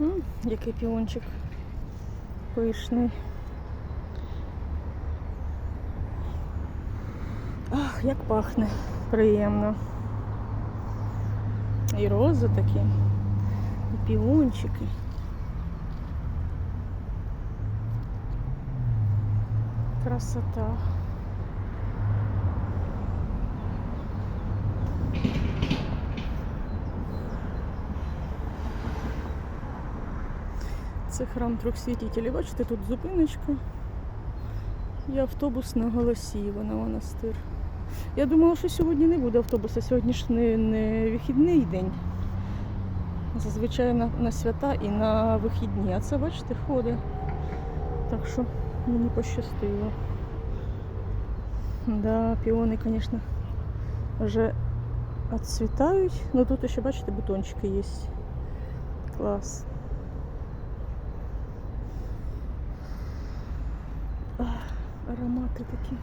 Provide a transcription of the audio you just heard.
М, Який піончик пишний. Ах, як пахне. Приємно. І рози такі, і піончики. Красота. Це храм трьох святителів. Бачите, тут зупиночка. І автобус на Голосіїво на монастир. Я думала, що сьогодні не буде автобуса, сьогодні ж не, не вихідний день. Зазвичай на, на свята і на вихідні. А це, бачите, ходить. Так що мені пощастило. Да, піони, звісно, вже відцвітають. Ну тут ще, бачите, бутончики є. Клас. Аромати такі.